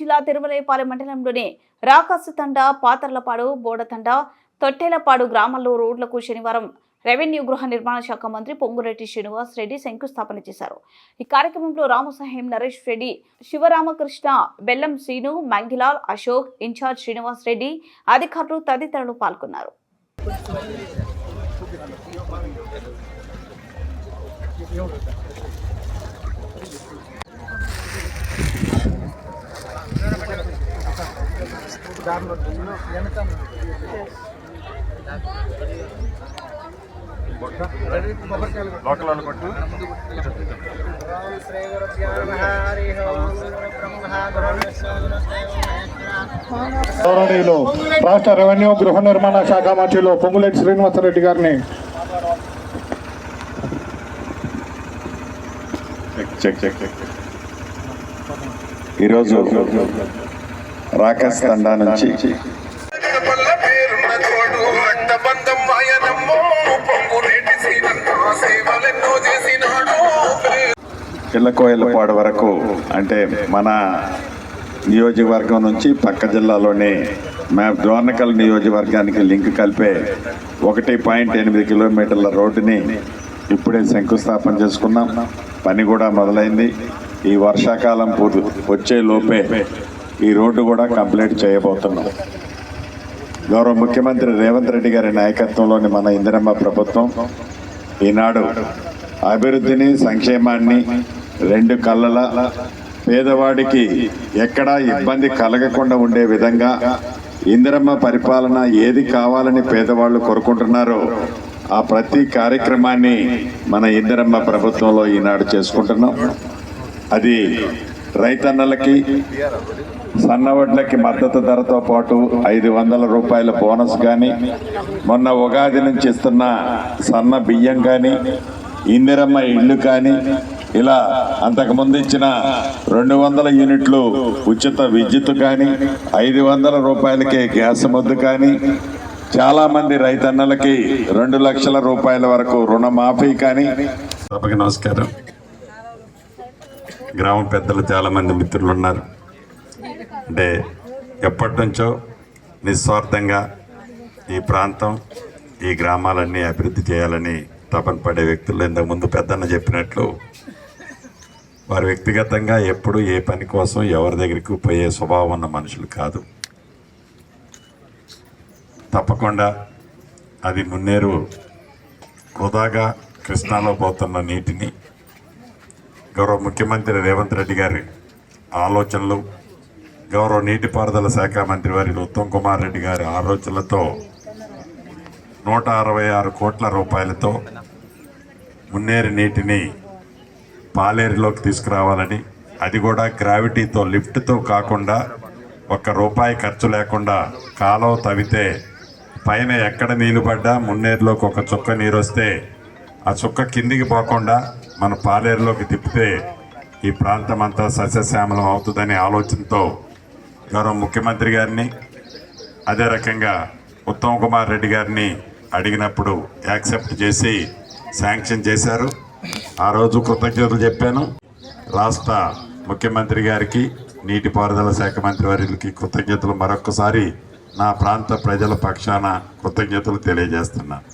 జిల్లా తిరుమలేపాలెం మండలంలోని రాకాసుతండ పాతర్లపాడు బోడతండ తొట్టేలపాడు గ్రామాల్లో రోడ్లకు శనివారం రెవెన్యూ గృహ నిర్మాణ శాఖ మంత్రి పొంగురెడ్డి శ్రీనివాస్ రెడ్డి శంకుస్థాపన చేశారు. ఈ కార్యక్రమంలో రామసాహెం నరేష్ రెడ్డి శివరామకృష్ణ బెల్లం శ్రీను మంగిలాల్ అశోక్ ఇన్ఛార్జ్ శ్రీనివాస్ రెడ్డి అధికారులు తదితరులు పాల్గొన్నారు. లోకల్ అనుకుంటూ గౌరవనీయులు రాష్ట్ర రెవెన్యూ గృహ నిర్మాణ శాఖ మంత్రులు పొంగులేటి శ్రీనివాసరెడ్డి గారిని. చెక్ చెక్ చెక్ చెక్ ఈరోజు రాకేష్ తండా నుంచి పల్ల వరకు అంటే మన నియోజకవర్గం నుంచి పక్క జిల్లాలోని మా డోర్నకల్ నియోజకవర్గానికి లింక్ కలిపే ఒకటి పాయింట్ ఎనిమిది కిలోమీటర్ల రోడ్డుని ఇప్పుడే శంకుస్థాపన చేసుకున్నాం. పని కూడా మొదలైంది. ఈ వర్షాకాలం పూర్తి వచ్చే లోపే ఈ రోడ్డు కూడా కంప్లీట్ చేయబోతున్నాం. గౌరవ ముఖ్యమంత్రి రేవంత్ రెడ్డి గారి నాయకత్వంలోని మన ఇందిరమ్మ ప్రభుత్వం ఈనాడు అభివృద్ధిని సంక్షేమాన్ని రెండు కళ్ళల పేదవాడికి ఎక్కడా ఇబ్బంది కలగకుండా ఉండే విధంగా ఇందిరమ్మ పరిపాలన ఏది కావాలని పేదవాళ్ళు కోరుకుంటున్నారో ఆ ప్రతి కార్యక్రమాన్ని మన ఇందిరమ్మ ప్రభుత్వంలో ఈనాడు చేసుకుంటున్నాం. అది రైతన్నలకి సన్నవడ్లకి మద్దతు ధరతో పాటు ఐదు వందల రూపాయల బోనస్ కానీ మొన్న ఉగాది నుంచి ఇస్తున్న సన్న బియ్యం కానీ ఇందిరమ్మ ఇల్లు కానీ ఇలా అంతకుముందు ఇచ్చిన రెండు వందల యూనిట్లు ఉచిత విద్యుత్ కానీ ఐదు వందల రూపాయలకే గ్యాస్ ముద్దు కానీ చాలామంది రైతన్నలకి రెండు లక్షల రూపాయల వరకు రుణమాఫీ కానీ నమస్కారం. గ్రామ పెద్దలు చాలామంది మిత్రులు ఉన్నారు అంటే ఎప్పటి నుంచో నిస్వార్థంగా ఈ ప్రాంతం ఈ గ్రామాలన్నీ అభివృద్ధి చేయాలని తపన పడే వ్యక్తులు ఇంతకుముందు పెద్దన్న చెప్పినట్లు వారు వ్యక్తిగతంగా ఎప్పుడు ఏ పని కోసం ఎవరి దగ్గరికి పోయే స్వభావం ఉన్న మనుషులు కాదు. తప్పకుండా అది మున్నేరు వృధాగా కృష్ణాలో పోతున్న నీటిని గౌరవ ముఖ్యమంత్రి రేవంత్ రెడ్డి గారి ఆలోచనలు గౌరవ నీటిపారుదల శాఖ మంత్రి వారి ఉత్తమ్ కుమార్ రెడ్డి గారి ఆలోచనలతో నూట అరవై ఆరు కోట్ల రూపాయలతో మున్నేరు నీటిని పాలేరులోకి తీసుకురావాలని అది కూడా గ్రావిటీతో లిఫ్ట్తో కాకుండా ఒక్క రూపాయి ఖర్చు లేకుండా కాలువ తవ్వితే పైన ఎక్కడ నీళ్ళు పడ్డా మున్నేరులోకి ఒక చుక్క నీరు వస్తే ఆ చుక్క కిందికి పోకుండా మన పాలేరులోకి తిప్పితే ఈ ప్రాంతం అంతా సస్యశ్యామలం అవుతుందనే ఆలోచనతో గౌరవ ముఖ్యమంత్రి గారిని అదే రకంగా ఉత్తమ్ కుమార్ రెడ్డి గారిని అడిగినప్పుడు యాక్సెప్ట్ చేసి శాంక్షన్ చేశారు. ఆ రోజు కృతజ్ఞతలు చెప్పాను. రాష్ట్ర ముఖ్యమంత్రి గారికి నీటిపారుదల శాఖ మంత్రి వారికి కృతజ్ఞతలు మరొకసారి నా ప్రాంత ప్రజల పక్షాన కృతజ్ఞతలు తెలియజేస్తున్నాను.